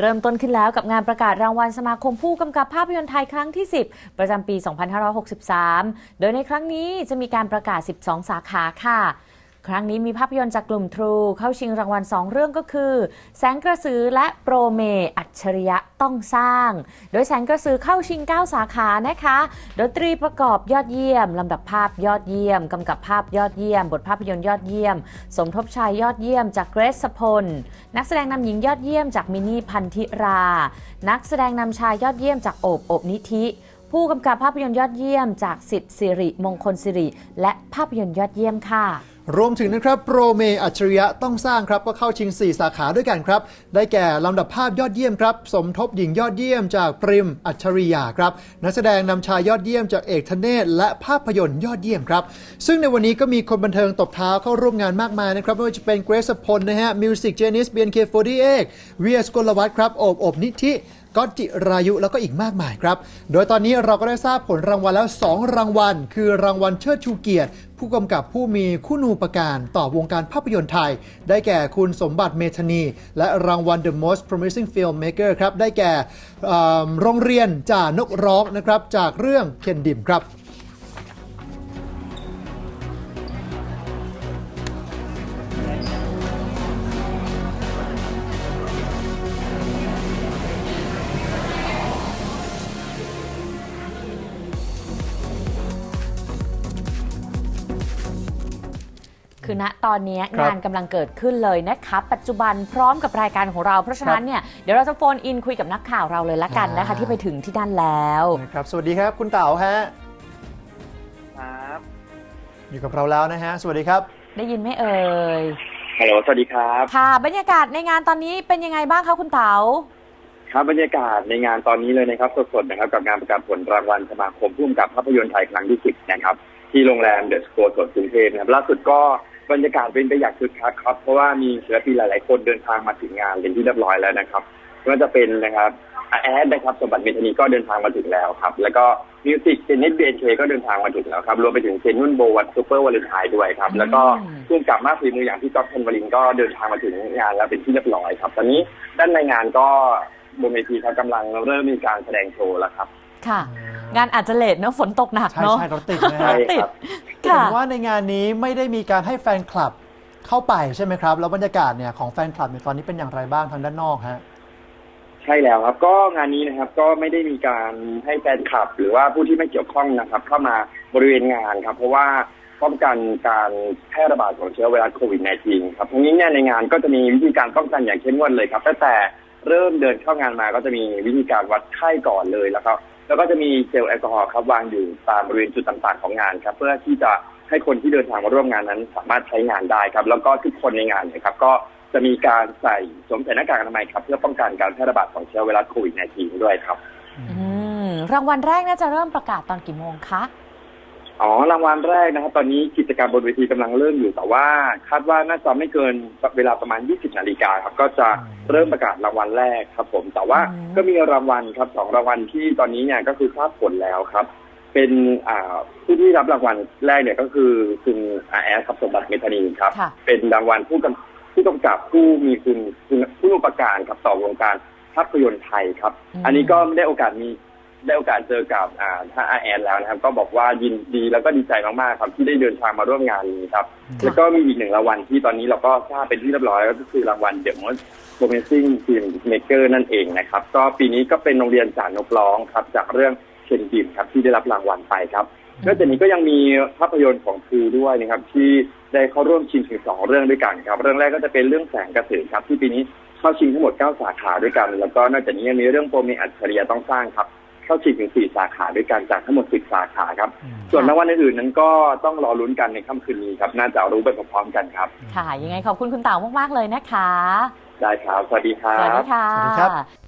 เริ่มต้นขึ้นแล้วกับงานประกาศรางวัลสมาคมผู้กำกับภาพยนตร์ไทยครั้งที่ 10 ประจำปี 2563 โดยในครั้งนี้จะมีการประกาศ 12 สาขาค่ะ ครั้งนี้มีภาพยนตร์จากกลุ่มทรูเข้าชิงรางวัล 2 เรื่องก็คือ แสงกระสือและโปรเม อัจฉริยะต้องสร้าง โดยแสงกระสือเข้าชิง 9 สาขานะคะ ดนตรีประกอบยอดเยี่ยม ลำดับภาพยอดเยี่ยม กำกับภาพยอดเยี่ยม บทภาพยนตร์ยอดเยี่ยม สมทบชายยอดเยี่ยมจากเกรซพล นักแสดงนำหญิงยอดเยี่ยมจากมินนี่พันธิรา นักแสดงนำชายยอดเยี่ยมจากโอบโอบนิธิผู้กำกับภาพยนตร์ยอดเยี่ยมจากสิทธิ์สิริมงคลสิริ และภาพยนตร์ยอดเยี่ยมค่ะ รวมถึงนะครับโปรเมอัจฉริยะต้องสร้างครับก็เข้าชิง 4 สาขาด้วยกันครับ ได้แก่ลำดับภาพยอดเยี่ยมครับ สมทบหญิงยอดเยี่ยมจากปริมอัจฉริยาครับ นักแสดงนำชายยอดเยี่ยมจากเอกธเนศและภาพยนตร์ยอดเยี่ยมครับ ซึ่งในวันนี้ก็มีคนบันเทิงตบเท้าเข้าร่วมงานมากมายนะครับไม่ว่าจะเป็นเกรซพลนะฮะมิวสิกเจนิสเบียนเคโฟดีเอกเวียสกลวัฒน์ครับโอบโอบนิธิ ก็จิรายุแล้วก็อีกมากมายครับ โดยตอนนี้เราก็ได้ทราบผลรางวัลแล้ว 2 รางวัล คือรางวัลเชิดชูเกียรติ ผู้กำกับผู้มีคุณูปการต่อวงการภาพยนตร์ไทย ได้แก่คุณสมบัติเมธนี และรางวัล The Most Promising Filmmaker ครับ ได้แก่โรงเรียนจ่านกร้องนะครับจากเรื่องเคนดิมครับ คือณตอนนี้ครับงานกำลังเกิดขึ้นเลยนะคะปัจจุบันพร้อมกับรายการของเรา เพราะฉะนั้นเนี่ยเดี๋ยวเราจะโฟนอินคุยกับนักข่าวเราเลยละกันนะคะอ่าที่ไปถึงที่นั่นแล้วนะครับสวัสดีครับคุณเต๋าฮะครับอยู่กับเราแล้วนะฮะสวัสดีครับ ได้ยินไหมเอ่ยฮัลโหลสวัสดีครับค่ะบรรยากาศในงานตอนนี้เป็นยังไงบ้างคะคุณเต๋าครับบรรยากาศในงานตอนนี้เลยนะครับสดๆนะครับกับงานประกาศผลรางวัลสมาคมผู้กำกับภาพยนตร์ไทยครั้งที่สิบนะครับที่โรงแรมเดอะสโกร์สวนกรุงเทพนะครับล่าสุดก็ บรรยากาศเป็นไปอย่างคึกคักครับ เพราะว่ามีศิลปินหลาย ๆ คนเดินทางมาถึงงานเป็นที่เรียบร้อยแล้วนะครับไม่ว่าจะเป็นนะครับอาแอดนะครับสมบัติเมธานีก็เดินทางมาถึงแล้วครับ แล้วก็มิวสิกเจนนิสเบนเคก็เดินทางมาถึงแล้วครับ รวมไปถึงเซนนุ่นโบวันซูเปอร์วาเลนไทน์ด้วยครับ แล้วก็อืมร่วมกับมากฝีมืออย่างพี่ก๊อฟธันวรินทร์ก็เดินทางมาถึงงานแล้วเป็นที่เรียบร้อยครับ ตอนนี้ด้านในงานก็บนเวทีครับกำลังเริ่มมีการแสดงโชว์แล้วครับ ค่ะ งานอาจจะเลทเนอะฝนตกหนักใช่เนอะใช่รถติดนะใช่ฮะติดครับ เห็ค่ะนว่าในงานนี้ไม่ได้มีการให้แฟนคลับเข้าไปใช่ไหมครับ แล้วบรรยากาศเนี่ยของแฟนคลับเนี่ยตอนนี้เป็นอย่างไรบ้างทางด้านนอกฮะ ใช่แล้วครับ ก็งานนี้นะครับก็ไม่ได้มีการให้แฟนคลับ หรือว่าผู้ที่ไม่เกี่ยวข้องนะครับ เข้ามาบริเวณงานครับ เพราะว่าป้องกันการแพร่ระบาดของเชื้อไวรัสโควิด -19 ครับทั้งนี้เนี่ยในงานก็จะมีวิธีการป้องกันอย่างเข้มงวดเลยครับตั้งแต่ เริ่มเดินเข้างานมาก็จะมีวิธีการวัดไข้ก่อนเลยแล้วก็แล้วก็จะมีเจลแอลกอฮอล์ครับวางอยู่ตามบริเวณจุดต่างๆของงานครับ เพื่อที่จะให้คนที่เดินทางมาร่วมงานนั้น สามารถใช้งานได้ครับ แล้วก็ทุกคนในงานเนี่ยครับ ก็จะมีการใส่สวมใส่หน้ากากอนามัยครับ เพื่อป้องกันการแพร่ระบาดของเชื้อไวรัสโควิด -19 ด้วยครับอืมรางวัลแรกน่าจะเริ่มประกาศตอนกี่โมงคะ อ๋อรางวัลแรกนะครับ ตอนนี้กิจกรรมบนเวทีกำลังเริ่มอยู่แต่ว่า คาดว่าน่าจะไม่เกินเวลาประมาณ 20 นาฬิกาครับ ก็จะเริ่มประกาศรางวัลแรกครับ ผม แต่ว่าอืมก็มีรางวัลครับสองรางวัลที่ตอนนี้เนี่ยก็คือทราบผลแล้วครับ เป็นอ่าผู้ที่รับรางวัลแรกเนี่ยก็คือคุณอาแอสครับสมบัติเมธานีครับค่ะเป็นรางวัลผู้กำผู้กำกับผู้มีคุณคุณผู้อุปการครับต่อวงการภาพยนตร์ไทยครับอืมอันนี้ก็ได้โอกาสมี ได้โอกาสเจอกับอ่าท่านอาแอนแล้วนะครับ ก็บอกว่ายินดีแล้วก็ดีใจมากๆครับที่ได้เดินทางมาร่วมงานนี้ครับ แล้วก็มีอีกหนึ่งรางวัลที่ตอนนี้เราก็ทราบเป็นที่เรียบร้อยแล้วก็คือรางวัล The Most Promising Filmmaker นั่นเองนะครับ ก็ปีนี้ก็เป็นโรงเรียนจานนกร้องครับ จากเรื่องเชนดิมครับที่ได้รับรางวัลไปครับนอกจากนี้ก็ยังมีภาพยนตร์ของครูด้วยนะครับ ที่ได้เข้าร่วมชิงถึงสองเรื่องด้วยกันครับ เรื่องแรกก็จะเป็นเรื่องแสงกระสือครับ ที่ปีนี้เข้าชิงทั้งหมด 9 สาขาด้วยกัน แล้วก็นอกจากนี้ยังมีเรื่องโปรเมอัจฉริยะต้องสร้างครับ เข้าชิงถึง4สาขาด้วยกันจากทั้งหมด10สาขาครับ ส่วนรางวัลอื่นๆนั้นก็ต้องรอลุ้นกันในค่ำคืนนี้ครับ น่าจะรู้ไปพร้อมๆกันครับ ค่ะ ยังไงขอบคุณคุณเต๋ามากๆเลยนะคะ ได้ครับ สวัสดีครัสวัสดีบค่ะสวัสดีครับ